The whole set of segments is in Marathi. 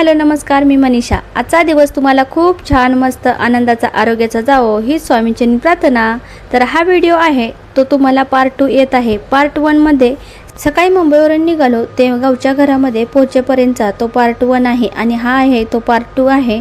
हॅलो नमस्कार मी मनीषा. आजचा दिवस तुम्हाला खूप छान मस्त आनंदाचा आरोग्याचा जावो ही स्वामींची प्रार्थना. तर हा व्हिडिओ आहे तो तुम्हाला पार्ट टू येत आहे. पार्ट वनमध्ये सकाळी मुंबईवरून निघालो ते गावच्या घरामध्ये पोहोचेपर्यंतचा तो पार्ट वन आहे आणि हा आहे तो पार्ट टू आहे.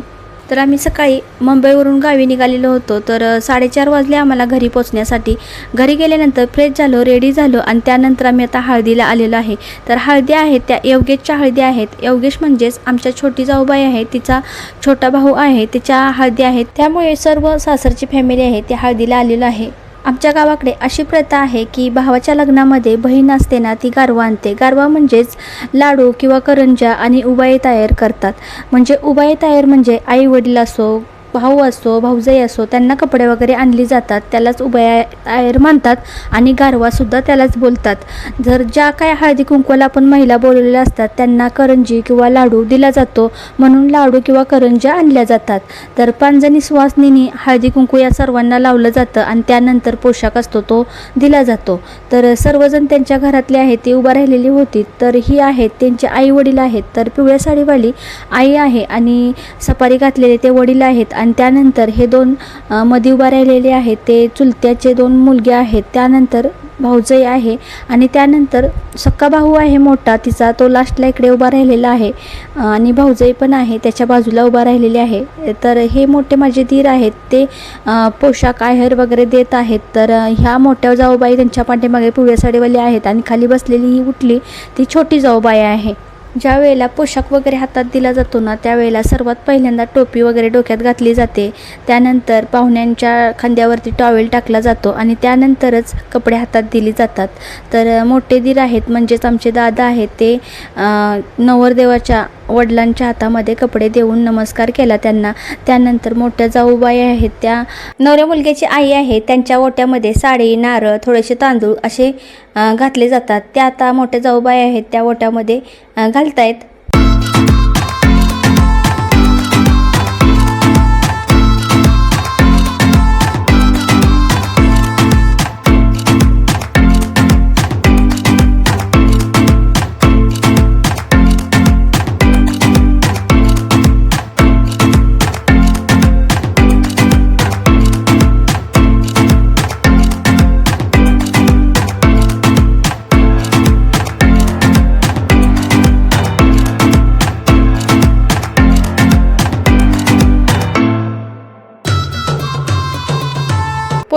तर आम्ही सकाळी मुंबईवरून गावी निघालेलो होतो. तर साडेचार वाजले आम्हाला घरी पोचण्यासाठी घरी गेल्यानंतर फ्रेश झालो रेडी झालो आणि त्यानंतर आम्ही आता हळदीला आलेलो आहे. तर हळदी आहेत त्या योगेशच्या हळदी आहेत. योगेश म्हणजेच आमच्या छोटी जाऊबाई आहे तिचा छोटा भाऊ आहे तिच्या हळदी आहेत. त्यामुळे सर्व सासरची फॅमिली आहे ती हळदीला आलेलो आहे. आमच्या गावाकडे अशी प्रथा आहे की भावाच्या लग्नामध्ये बहीण असते ना ती गारवा आणते. गारवा म्हणजेच लाडू किंवा करंजा आणि उबाई तयार करतात. म्हणजे उबाई तयार म्हणजे आई वडील असो भाऊ असो भाऊजाई असो त्यांना कपडे वगैरे आणली जातात त्यालाच उभया आयर मानतात आणि गारवासुद्धा त्यालाच बोलतात. जर ज्या काय हळदी कुंकवाला आपण महिला बोलवलेल्या असतात त्यांना करंजी किंवा लाडू दिला जातो म्हणून लाडू किंवा करंज्या आणल्या जातात. तर पांजणी सुवासनीनी हळदी कुंकू या सर्वांना लावलं जातं आणि त्यानंतर पोशाख असतो तो दिला जातो. तर सर्वजण त्यांच्या घरातले आहेत ती उभा राहिलेली होती तर ही आहेत त्यांचे आई वडील आहेत तर पिवळ्या साडीवाली आई आहे आणि सफारी घातलेले ते वडील आहेत आणि त्यानंतर हे दोन मध्ये उभा राहिलेले आहेत ते चुलत्याचे दोन मुलगे आहेत त्यानंतर भाऊजई आहे आणि त्यानंतर सक्का भाऊ आहे मोठा तिचा तो लास्टला इकडे उभा राहिलेला आहे आणि भाऊजाई पण आहे त्याच्या बाजूला उभा राहिलेले आहे. तर हे मोठे माझे धीर आहेत ते पोशाख आहेर वगैरे देत आहेत. तर ह्या मोठ्या जाऊबाई त्यांच्या पाठीमागे पिवळ्या साडीवाली आहेत आणि खाली बसलेली ही उठली ती छोटी जाऊबाई आहे. ज्या वेळेला पोशाख वगैरे हातात दिला जातो ना त्यावेळेला सर्वात पहिल्यांदा टोपी वगैरे डोक्यात घातली जाते. त्यानंतर पाहुण्यांच्या खांद्यावरती टॉवेल टाकला जातो आणि त्यानंतरच कपडे हातात दिली जातात. तर मोठे दीर आहेत म्हणजेच आमचे दादा आहेत ते नवरदेवाच्या वडिलांच्या हातामध्ये कपडे देऊन नमस्कार केला त्यांना. त्यानंतर मोठ्या जाऊबाई आहेत त्या नवऱ्या मुलग्याची आई आहे त्यांच्या ओट्यामध्ये साडी नारळ थोडेसे तांदूळ असे घातले जातात. त्या आता मोठ्या जाऊबाई आहेत त्या ओट्यामध्ये घालतायत.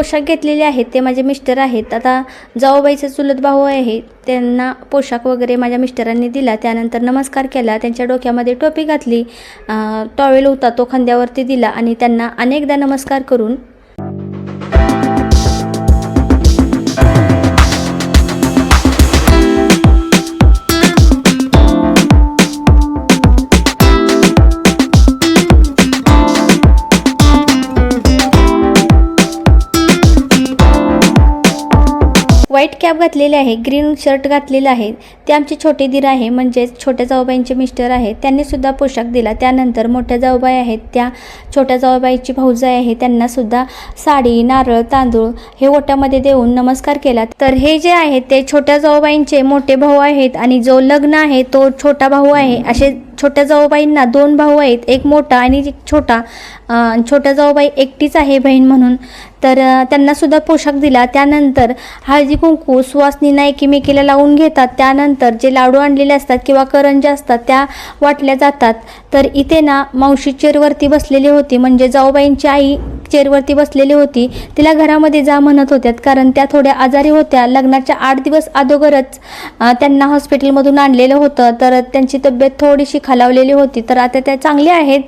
पोशाख घेतलेले आहेत ते माझे मिस्टर आहेत. आता जाऊबाईचे चुलत भाऊ आहे त्यांना पोशाख वगैरे माझ्या मिस्टरांनी दिला. त्यानंतर नमस्कार केला त्यांच्या डोक्यामध्ये टोपी घातली टॉवेल होता तो खांद्यावरती दिला आणि त्यांना अनेकदा नमस्कार करून कॅप घातलेले आहे ग्रीन शर्ट घातलेला आहे. ते आमचे छोटे दीर आहे म्हणजेच छोट्या जाऊबाईंचे मिस्टर आहेत. त्यांनीसुद्धा पोशाख दिला. त्यानंतर मोठ्या जाऊबाई आहेत त्या छोट्या जाऊबाईची भाऊजाई आहे. त्यांनासुद्धा साडी नारळ तांदूळ हे ओट्यामध्ये देऊन नमस्कार केला. तर हे जे आहेत ते छोट्या जाऊबाईंचे मोठे भाऊ आहेत आणि जो लग्न आहे तो छोटा भाऊ आहे असे छोट्या जाऊबाईंना दोन भाऊ आहेत एक मोठा आणि एक छोटा. छोट्या जाऊबाई एकटीच आहे बहीण म्हणून. तर त्यांनासुद्धा पोशाख दिला. त्यानंतर हळदी कुंकू सुवासनींना एकीमेकीला लावून घेतात. त्यानंतर जे लाडू आणलेले असतात किंवा करंज्या असतात त्या वाटल्या जातात. तर इथे ना मावशी चेअरवरती बसलेली होती. म्हणजे जाऊबाईंची आई चेअरवरती बसलेली होती. तिला घरामध्ये जा म्हणत होत्यात. कारण त्या थोड्या आजारी होत्या. लग्नाच्या आठ दिवस अगोदरच त्यांना हॉस्पिटलमधून आणलेलं होतं. तर त्यांची तब्येत थोडीशी खा खालावलेली होती. तर आता त्या चांगल्या आहेत.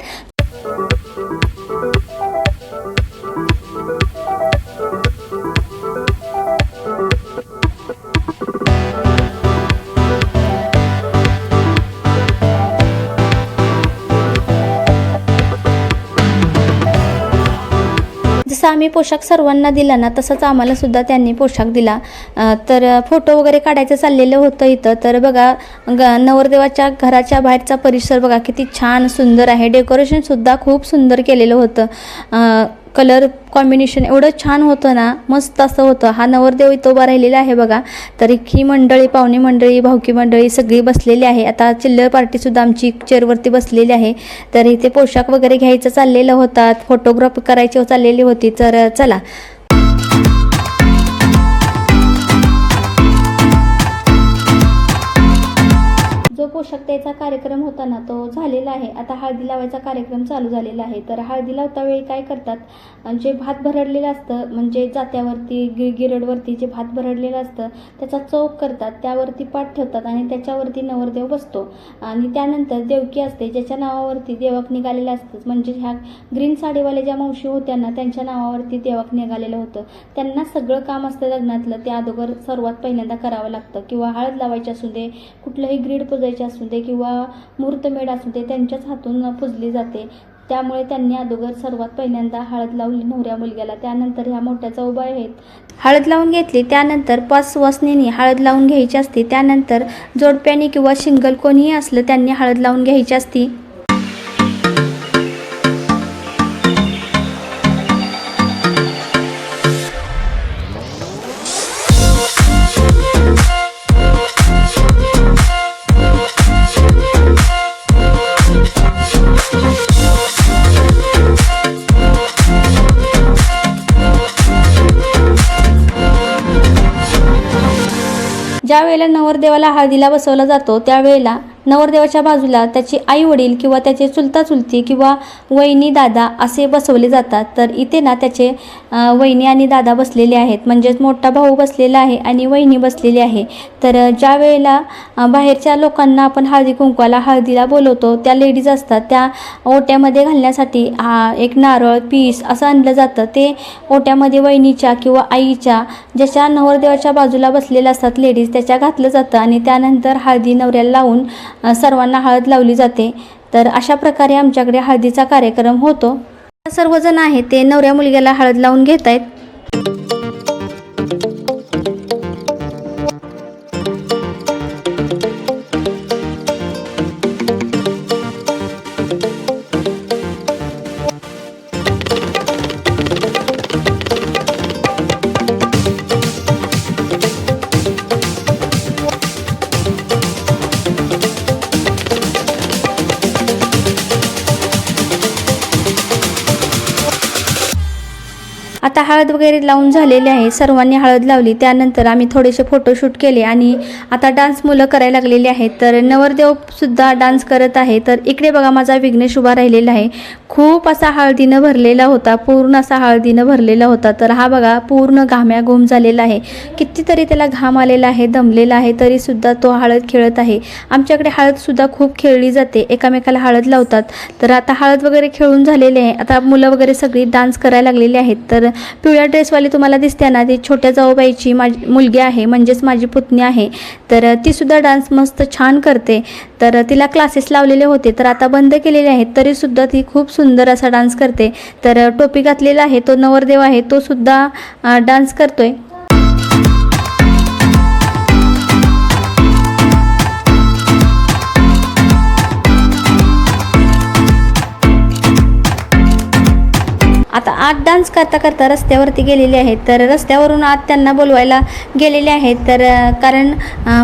आम्ही पोशाख सर्वांना दिला ना तसंच आम्हाला सुद्धा त्यांनी पोशाख दिला. तर फोटो वगैरे काढायचं चाललेलं होतं इथं. तर बघा ग नवरदेवाच्या घराच्या बाहेरचा परिसर बघा किती छान सुंदर आहे. डेकोरेशनसुद्धा खूप सुंदर केलेलं होतं. कलर कॉम्बिनेशन एवढं छान होतं ना मस्त असं होतं. हा नवरदेव इथं उभा राहिलेला आहे बघा. तर ही मंडळी पाहुणी मंडळी भावकी मंडळी सगळी बसलेली आहे. आता चिल्लर पार्टीसुद्धा आमची चेअरवरती बसलेली आहे. तर इथे पोशाख वगैरे घ्यायचं चाललेलं होतात. फोटोग्राफी करायची चाललेली होती. तर चला. पोशाख द्यायचा कार्यक्रम होता ना तो झालेला आहे. आता हळदी लावायचा कार्यक्रम चालू झालेला आहे. तर हळदी लावता वेळी काय करतात? आणि जे भात भरडलेलं असतं म्हणजे जात्यावरती गि गिरडवरती जे भात भरडलेलं असतं त्याचा चौक करतात त्यावरती पाठ ठेवतात आणि त्याच्यावरती नवरदेव बसतो. आणि त्यानंतर देवकी असते ज्याच्या नावावरती देवक निघालेलं असतं. म्हणजे ह्या ग्रीन साडीवाले ज्या मावशी होत्या ना त्यांच्या नावावरती देवक निघालेलं होतं. त्यांना सगळं काम असतं लग्नातलं ते अगोदर सर्वात पहिल्यांदा करावं लागतं. किंवा हळद लावायची असू दे कुठलंही ग्रीड पुजायचे असू दे किंवा मुहूर्तमेढ असू दे त्यांच्याच हातून पुजली जाते. त्यामुळे त्यांनी अगोदर सर्वात पहिल्यांदा हळद लावली नवऱ्या मुलग्याला. त्यानंतर ह्या मोठ्या चौबा आहेत. हळद लावून घेतली त्यानंतर पाच वसनीनी हळद लावून घ्यायची असते त्यानंतर जोडप्यानी किंवा शिंगल कोणीही असलं त्यांनी हळद लावून घ्यायची असती. ज्या वेळेला नवरदेवाला हळदीला बसवला जातो त्यावेळेला नवरदेवाच्या बाजूला त्याचे आई वडील किंवा त्याचे चुलता चुलती किंवा वहिनी दादा असे बसवले जातात. तर इथे ना त्याचे वहिनी आणि दादा बसलेले आहेत. म्हणजेच मोठा भाऊ बसलेला आहे आणि वहिनी बसलेली आहे. तर ज्या वेळेला बाहेरच्या लोकांना आपण हळदी कुंकवाला हळदीला बोलवतो त्या लेडीज असतात. त्या ओट्यामध्ये घालण्यासाठी हा एक नारळ पीस असं आणलं जातं. ते ओट्यामध्ये वहिनीच्या किंवा आईच्या ज्याच्या नवरदेवाच्या बाजूला बसलेल्या असतात लेडीज त्याच्या घातलं जातं आणि त्यानंतर हळदी नवऱ्याला लावून सर्वांना हळद लावली जाते. तर अशा प्रकारे आमच्याकडे हळदीचा कार्यक्रम होतो. सर्वजण आहे ते नवऱ्या मुलग्याला हळद लावून घेत आहेत आता हळद वगैरे लावून झालेली आहे. सर्वांनी हळद लावली. त्यानंतर आम्ही थोडेसे फोटोशूट केले आणि आता डान्स मुलं करायला लागलेली आहेत. तर नवरदेवसुद्धा डान्स करत आहे. तर इकडे बघा माझा विघ्नेश उभा राहिलेला आहे. खूप असा हळदीनं भरलेला होता. पूर्ण असा हळदीनं भरलेला होता. तर हा बघा पूर्ण घाम्या घुम झालेला आहे. कितीतरी त्याला घाम आलेला आहे दमलेला आहे तरीसुद्धा तो हळद खेळत आहे. आमच्याकडे हळदसुद्धा खूप खेळली जाते. एकामेकाला हळद लावतात. तर आता हळद वगैरे खेळून झालेले आहे. आता मुलं वगैरे सगळी डान्स करायला लागलेली आहेत. तर पिवळ्या ड्रेसवाली तुम्हाला दिसते ना ती छोट्या जाऊबाईची माझी मुलगी आहे म्हणजेच माझी पुतणी आहे. तर तीसुद्धा डान्स मस्त छान करते. तर तिला क्लासेस लावलेले होते तर आता बंद केलेले आहेत तरीसुद्धा ती खूप सुंदर असा डान्स करते. तर टोपी घातलेला आहे तो नवरदेव आहे तो सुद्धा डान्स करतोय. आता आत डान्स करता करता रस्त्यावरती गेलेले आहेत तर रस्त्यावरून आत त्यांना बोलवायला गेलेले आहेत तर कारण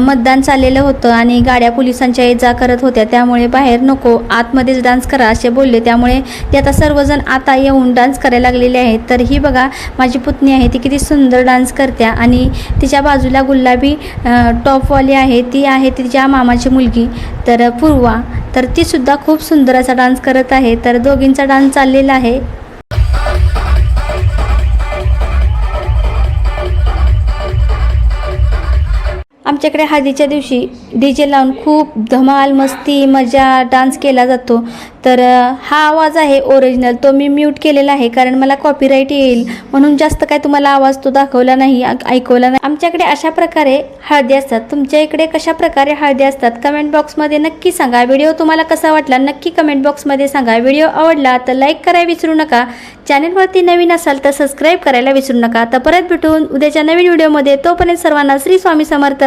मतदान चाललेलं होतं आणि गाड्या पोलिसांच्या ये जा करत होत्या. त्यामुळे बाहेर नको आतमध्येच डान्स करा असे बोलले. त्यामुळे ते आता सर्वजण आता येऊन डान्स करायला लागलेले आहेत तर ही बघा माझी पुतणी आहे ती किती सुंदर डान्स करत्या आणि तिच्या बाजूला गुलाबी टॉपवाली आहे. ती आहे तिच्या मामाची मुलगी. तर पूर्वा तर तीसुद्धा खूप सुंदर असा डान्स करत आहे. तर दोघींचा डान्स चाललेला आहे. आमच्याकडे हळदीच्या दिवशी डी जे लावून खूप धमाल मस्ती मजा डान्स केला जातो. तर हा आवाज आहे ओरिजिनल तो मी म्यूट केलेला आहे कारण मला कॉपीराईट येईल. म्हणून जास्त काय तुम्हाला आवाज तो दाखवला नाही ऐकवला नाही. आमच्याकडे अशा प्रकारे हळदी असतात. तुमच्या इकडे कशा प्रकारे हळदी असतात? कमेंट बॉक्समध्ये नक्की सांगा. व्हिडिओ तुम्हाला कसा वाटला? नक्की कमेंट बॉक्समध्ये सांगा. व्हिडिओ आवडला तर लाईक करायला विसरू नका. चॅनलवरती नवीन असाल तर सबस्क्राईब करायला विसरू नका. तर परत भेटून उद्याच्या नवीन व्हिडिओमध्ये तोपर्यंत सर्वांना श्री स्वामी समर्थ.